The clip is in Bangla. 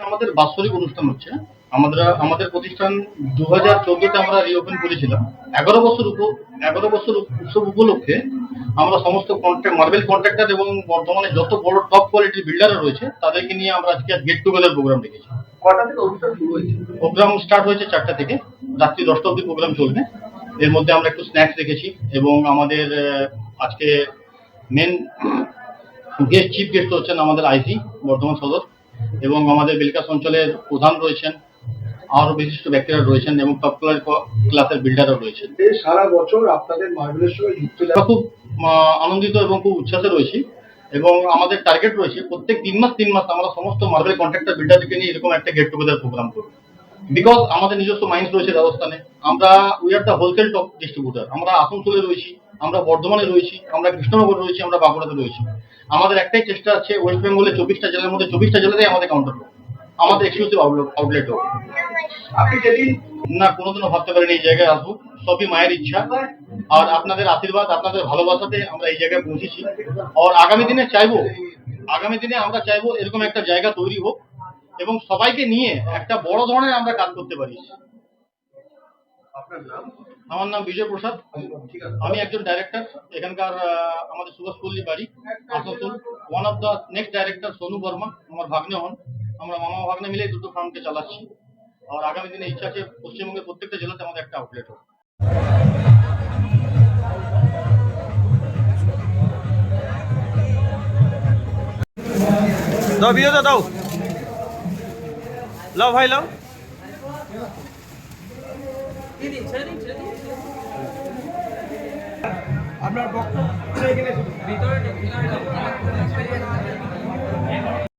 আমাদের বাৎসরিক অনুষ্ঠান হচ্ছে। আমাদের আমাদের প্রতিষ্ঠান দু হাজার চোদ্দতে আমরা রিওপেন করেছিলাম। এগারো বছর উপ এগারো বছর উৎসব উপলক্ষে আমরা সমস্ত কন্ট্রাক্ট মার্বেল কন্ট্রাক্টর এবং বর্তমানে যত বড় টপ কোয়ালিটির বিল্ডাররা রয়েছে তাদেরকে নিয়ে আমরা আজকে গেট টুগেদার প্রোগ্রাম রেখেছি। কটা থেকে অনুষ্ঠান শুরু হয়েছে? প্রোগ্রাম স্টার্ট হয়েছে চারটা থেকে। রাত্রি দশটা অবধি প্রোগ্রাম চলবে। এর মধ্যে আমরা একটু স্ন্যাক্স রেখেছি এবং আমাদের আজকে মেন গেস্ট চিফ গেস্ট হচ্ছেন আমাদের আইসি বর্ধমান সদর। এবং আমাদের বেলকাস অঞ্চলের প্রধান রয়েছেন আরও বিশিষ্ট ব্যক্তিরা রয়েছেন এবং টপ ক্লাসের বিল্ডাররা রয়েছেন। সারা বছর আপনাদের মার্বেলের সঙ্গে যুক্ত খুব আনন্দিত এবং খুব উচ্ছ্বাসে রয়েছি এবং আমাদের টার্গেট রয়েছে প্রত্যেক তিন মাস তিন মাস আমরা সমস্ত মার্বেল কন্ট্রাক্টর বিল্ডারকে নিয়ে এরকম একটা গেট টুগেদার প্রোগ্রাম করব। বিকজ আমাদের নিজস্ব মাইন্স রয়েছে রাজস্থানে আমরা we are the wholesale top distributor আমরা আসানসোলে রয়েছি আমরা বর্ধমানে রয়েছি, আমরা কৃষ্ণনগর রয়েছি, আমরা বাঁকুড়াতে রয়েছি। আমাদের একটাই চেষ্টা আছে ওয়েস্ট বেঙ্গলে চব্বিশটা জেলার মধ্যে চব্বিশটা জেলাতেই আমাদের কাউন্টার হোক আমাদের এক্সক্লুসিভ আউটলেট হোক আপনি যেদিন না, কোনোদিনও ভাবতে পারিনি এই জায়গায় আসব। সবই মায়ের ইচ্ছা। আর আপনাদের আশীর্বাদ, আপনাদের ভালোবাসাতে আমরা এই জায়গায় পৌঁছেছি। আর আগামী দিনে চাইব, আগামী দিনে আমরা চাইব এরকম একটা জায়গা তৈরি হোক এবং সবাইকে নিয়ে একটা বড় ধরনের আমরা কাজ করতে পারি। আপনার নাম? আমার নাম বিজয় প্রসাদ আমি একজন ডাইরেক্টর এখানকার আমাদের সুভাষপল্লী বাড়ি Asansol. One of the next director Sonu Verma আমার ভাগ্নে হন। আমরা মামা ভাগ্নে মিলে দুটো ফার্মকে চালাচ্ছি। আর আগামী দিনে ইচ্ছা আছে পশ্চিমবঙ্গের প্রত্যেকটা জেলাতে আমাদের একটা আউটলেট হোক। দাও ভিডিওটা দাও। লাও ভাই লাও। আপনার বক্তব্য